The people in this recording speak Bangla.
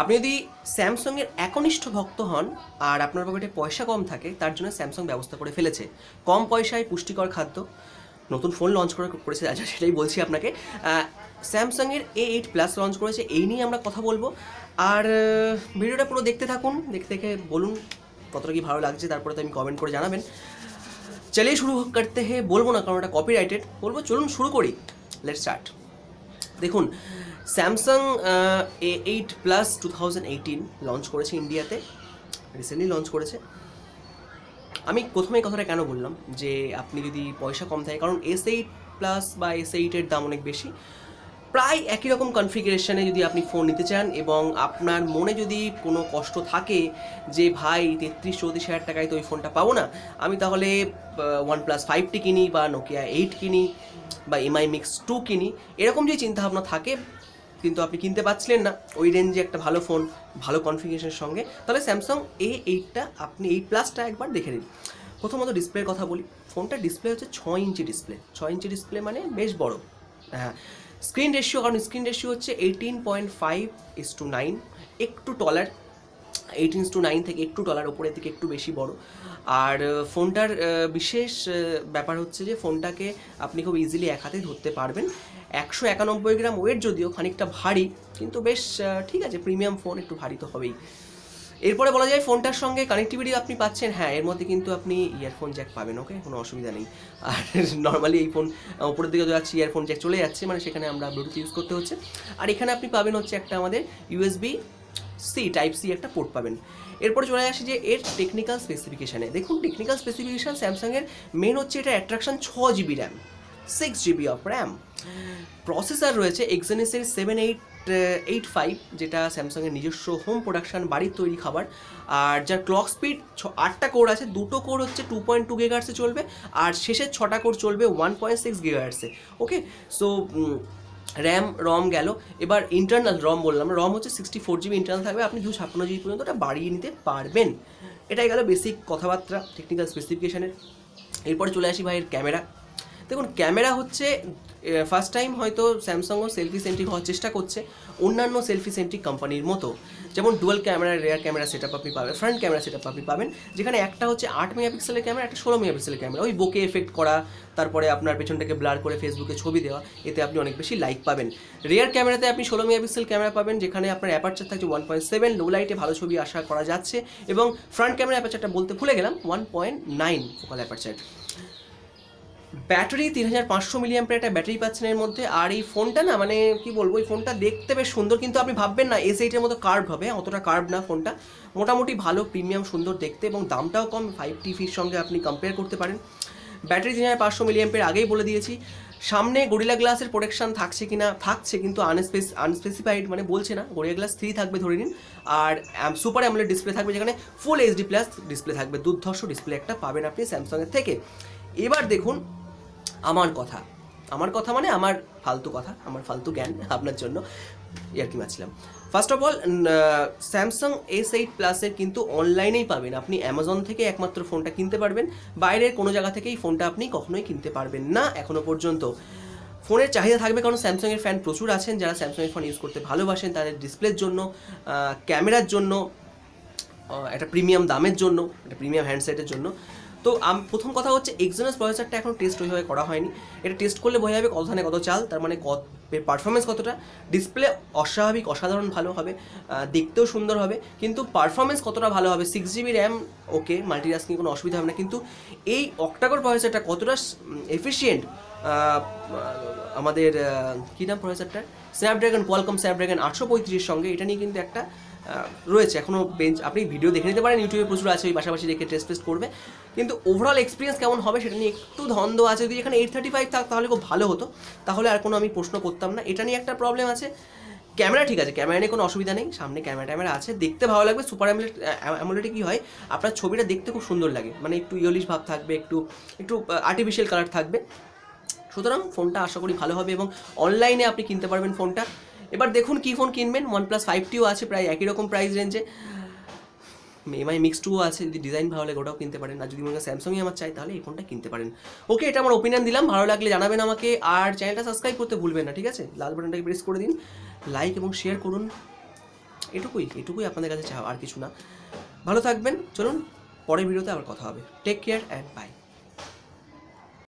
আপনি যদি স্যামসংয়ের একনিষ্ঠ ভক্ত হন, আর আপনার পকেটে পয়সা কম থাকে, তার জন্য স্যামসাং ব্যবস্থা করে ফেলেছে। কম পয়সায় পুষ্টিকর খাদ্য, নতুন ফোন লঞ্চ করে করেছে আচ্ছা সেটাই বলছি আপনাকে। স্যামসাংয়ের এ এইট প্লাস লঞ্চ করেছে, এই নিয়ে আমরা কথা বলব। আর ভিডিওটা পুরো দেখতে থাকুন, দেখতে দেখে বলুন কতটা কি ভালো লাগছে, তারপরে তো আমি কমেন্ট করে জানাবেন। চলিয়ে শুরু করতে হে, বলব না, কারণ এটা কপিরাইটেড বলব, চলুন শুরু করি। লেট স্টার্ট দেখুন Samsung A eight plus two thousand eighteen launch করেছে ইন্ডিয়াতে রিসেন্টলি লঞ্চ করেছে। আমি প্রথমে কথাটা কেন বললাম যে আপনি যদি পয়সা কম থাকে, কারণ এস এইট প্লাস বা এস এইটের দাম অনেক বেশি। প্রায় একই রকম কনফিগারেশনে যদি আপনি ফোন নিতে চান এবং আপনার মনে যদি কোনো কষ্ট থাকে যে, ভাই, তেত্রিশ, চৌত্রিশ হাজার টাকায় তো ওই ফোনটা পাবো না। আমি তাহলে ওয়ান প্লাস ফাইভটি কিনি বা নোকিয়া এইট কিনি বা এমআই মিক্স টু কিনি। এরকম যদি চিন্তাভাবনা থাকে কিন্তু আপনি কিনতে পারছিলেন না। ওই রেঞ্জে একটা ভালো ফোন ভালো কনফিগারেশনের সঙ্গে। তাহলে স্যামসাং এ এইটটা আপনি এই প্লাসটা একবার দেখে নিন। প্রথমত ডিসপ্লের কথা বলি। ফোনটা ডিসপ্লে হচ্ছে ছ ইঞ্চি ডিসপ্লে ছ ইঞ্চি ডিসপ্লে মানে বেশ বড়। হ্যাঁ। স্ক্রিন রেশিও কারণ স্ক্রিন রেশিও হচ্ছে eighteen point five is to nine একটু টলার এইটিন টু নাইন থেকে একটু ডলার ওপরের থেকে একটু বেশি বড়। আর ফোনটার বিশেষ ব্যাপার হচ্ছে যে ফোনটাকে আপনি খুব ইজিলি এক হাতে ধরতে পারবেন। একশো একানব্বই গ্রাম ওয়েট যদিও খানিকটা ভারী, কিন্তু বেশ ঠিক আছে প্রিমিয়াম ফোন একটু ভারী তো হবেই। এরপরে বলা যায় ফোনটার সঙ্গে কানেক্টিভিটি আপনি পাচ্ছেন। হ্যাঁ এর মধ্যে কিন্তু আপনি ইয়ারফোন জ্যাক পাবেন ওকে কোনো অসুবিধা নেই। আর নর্মালি এই ফোন উপরের দিকে যাচ্ছে ইয়ারফোন জ্যাক চলে যাচ্ছে মানে সেখানে আমরা ব্লুটুথ ইউজ করতে হচ্ছে। আর এখানে আপনি পাবেন হচ্ছে একটা আমাদের ইউএসবি সি টাইপ সি একটা পোর্ট পাবেন। এরপর চলে আসি যে এর টেকনিক্যাল স্পেসিফিকেশানে দেখুন টেকনিক্যাল স্পেসিফিকেশান স্যামসাংয়ের মেন হচ্ছে এটা অ্যাট্রাকশন ছ GB RAM six GB of RAM processor রয়েছে এক্সেনেসের সেভেন এইট এইট ফাইভ যেটা স্যামসাংয়ের নিজস্ব হোম প্রোডাকশন বাড়ির তৈরি খাবার। আর যার ক্লক স্পিড ছ, আটটা কোর আছে, দুটো কোর হচ্ছে টু পয়েন্ট টু গেগার্সে চলবে, আর শেষের ছটা কোর চলবে ওয়ান পয়েন্ট সিক্স গেগার্সে ওকে সো র্যাম, রম গেল। এবার ইন্টারনাল রম বললাম। রম হচ্ছে সিক্সটি ফোর জিবি ইন্টারনাল থাকবে। আপনি দুশো ছাপ্পান্ন জিবি পর্যন্ত ওটা বাড়িয়ে নিতে পারবেন। এটাই গেল বেসিক কথাবার্তা টেকনিক্যাল স্পেসিফিকেশানের এরপর চলে আসি ভাইয়ের ক্যামেরা দেখুন ক্যামেরা হচ্ছে ফার্স্ট টাইম হয়তো স্যামসাংও সেলফি সেন্ট্রিক হওয়ার চেষ্টা করছে, অন্যান্য সেলফি সেন্ট্রিক কোম্পানির মতো। যেমন dual camera rear camera setup আপনি পাবেন ফ্রন্ট ক্যামেরা সেটআপ আপনি পাবেন, যেখানে একটা হচ্ছে আট মেগাপিক্সেলের ক্যামেরা একটা ষোলো মেগাপিক্সেলের ক্যামেরা ওই বোকে এফেক্ট করা, তারপরে আপনার পেছনটাকে ব্লার করে ফেসবুকে ছবি দেওয়া, এতে আপনি অনেক বেশি লাইক পাবেন। রেয়ার ক্যামেরাতে আপনি ষোলো মেগাপিক্সেল ক্যামেরা পাবেন, যেখানে আপনার অ্যাপারচার থাকছে ওয়ান পয়েন্ট সেভেন লো লাইটে ভালো ছবি আশা করা যাচ্ছে, এবং ফ্রন্ট ক্যামেরা অ্যাপারচারটা বলতে ভুলে গেলাম one point nine focal aperture battery তিন হাজার পাঁচশো মিলিয়াম্পের একটা ব্যাটারি পাচ্ছেন এর মধ্যে। আর এই ফোনটা না মানে কি বলব, এই ফোনটা দেখতে বেশ সুন্দর, কিন্তু আপনি ভাববেন না এস এইটের মতো কার্ভ হবে, অতটা কার্ভ না ফোনটা। মোটামুটি ভালো প্রিমিয়াম সুন্দর দেখতে এবং দামটাও কম ফাইভ টিভির সঙ্গে আপনি কম্পেয়ার করতে পারেন। ব্যাটারি তিন হাজার পাঁচশো মিলিয়াম্পের আগেই বলে দিয়েছি। সামনে গরিলা গ্লাসের প্রোটেকশন থাকছে কিনা, থাকছে, কিন্তু আনস্পেস আনস্পেসিফাইড মানে বলছে না গরিলা গ্লাস থ্রি থাকবে ধরে নিন। আর সুপার অ্যামোলেড ডিসপ্লে থাকবে যেখানে ফুল এইচডি প্লাস ডিসপ্লে থাকবে, দুর্ধর্ষ ডিসপ্লে একটা পাবেন আপনি স্যামসাংয়ের থেকে। এবার দেখুন আমার কথা। আমার কথা মানে আমার ফালতু কথা, আমার ফালতু জ্ঞান আপনার জন্য ইয়ার কি মারছিলাম first of all Samsung S eight প্লাসের কিন্তু অনলাইনেই পাবেন। আপনি অ্যামাজন থেকে একমাত্র ফোনটা কিনতে পারবেন। বাইরের কোনো জায়গা থেকেই ফোনটা আপনি কখনোই কিনতে পারবেন না এখনও পর্যন্ত। ফোনের চাহিদা থাকবে কারণ স্যামসাংয়ের ফ্যান প্রচুর আছেন। যারা স্যামসাংয়ের ফোন ইউজ করতে ভালোবাসেন, তাদের ডিসপ্লের জন্য ক্যামেরার জন্য একটা প্রিমিয়াম দামের জন্য, একটা প্রিমিয়াম হ্যান্ডসেটের জন্য। তো আম প্রথম কথা হচ্ছে এক্সোনাস প্রসেসরটা এখন টেস্ট ওইভাবে করা হয়নি। এটা টেস্ট করলে বোঝা যাবে কত ধানে কত চাল, তার মানে কত পারফরমেন্স কতটা। ডিসপ্লে অস্বাভাবিক, অসাধারণ ভালো হবে দেখতেও সুন্দর হবে, কিন্তু পারফরমেন্স কতটা ভালো হবে? Six GB RAM okay multitasking কোনো অসুবিধা হবে না, কিন্তু এই অক্টাকোর প্রসেসরটা কতটা এফিসিয়েন্ট আমাদের কী নাম প্রসেসরটার স্ন্যাপড্রাগন কোয়ালকম স্ন্যাপড্রাগন আটশো পঁয়ত্রিশের সঙ্গে, এটা নিয়ে কিন্তু একটা রয়েছে। এখনও বেঞ্চ আপনি ভিডিও দেখে নিতে পারেন ইউটিউবে প্রচুর আছে, ওই পাশাপাশি দেখে টেস্ট টেস্ট করবে। কিন্তু ওভারঅল এক্সপিরিয়েন্স কেমন হবে সেটা নিয়ে একটু ধন্দ আছে। যদি এখানে এইট থার্টি ফাইভ থাক, তাহলে খুব ভালো হতো। তাহলে আর কোনো আমি প্রশ্ন করতাম না। এটা নিয়ে একটা প্রবলেম আছে। ক্যামেরা ঠিক আছে, ক্যামেরা নিয়ে কোনো অসুবিধা নেই। সামনে ক্যামেরা ট্যামেরা আছে। দেখতে ভালো লাগবে। সুপার অ্যামোলেড অ্যামোলেডে কী হয়, আপনার ছবিটা দেখতে খুব সুন্দর লাগে। মানে একটু ইয়লিশ ভাব থাকবে, একটু একটু আর্টিফিশিয়াল কালার থাকবে। সুতরাং ফোনটা আশা করি ভালো হবে এবং অনলাইনে আপনি কিনতে পারবেন ফোনটা এবার দেখুন কী ফোন কিনবেন ওয়ান প্লাস ফাইভ টিও আছে প্রায় একই রকম প্রাইস রেঞ্জে এমআই মিক্স টুও আছে, যদি ডিজাইন ভালো লাগে ওটাও কিনতে পারেন। আর যদি মনে স্যামসংই আমার চাই, তাহলে এই ফোনটা কিনতে পারেন। ওকে এটা আমার ওপিনিয়ন দিলাম, ভালো লাগলে জানাবেন আমাকে। আর চ্যানেলটা সাবস্ক্রাইব করতে ভুলবেন না, ঠিক আছে? লাল বাটনটাকে প্রেস করে দিন লাইক এবং শেয়ার করুন। এটুকুই এটুকুই আপনাদের কাছে চাও আর কিছু না। ভালো থাকবেন, চলুন, পরের ভিডিওতে আবার কথা হবে। Take care and by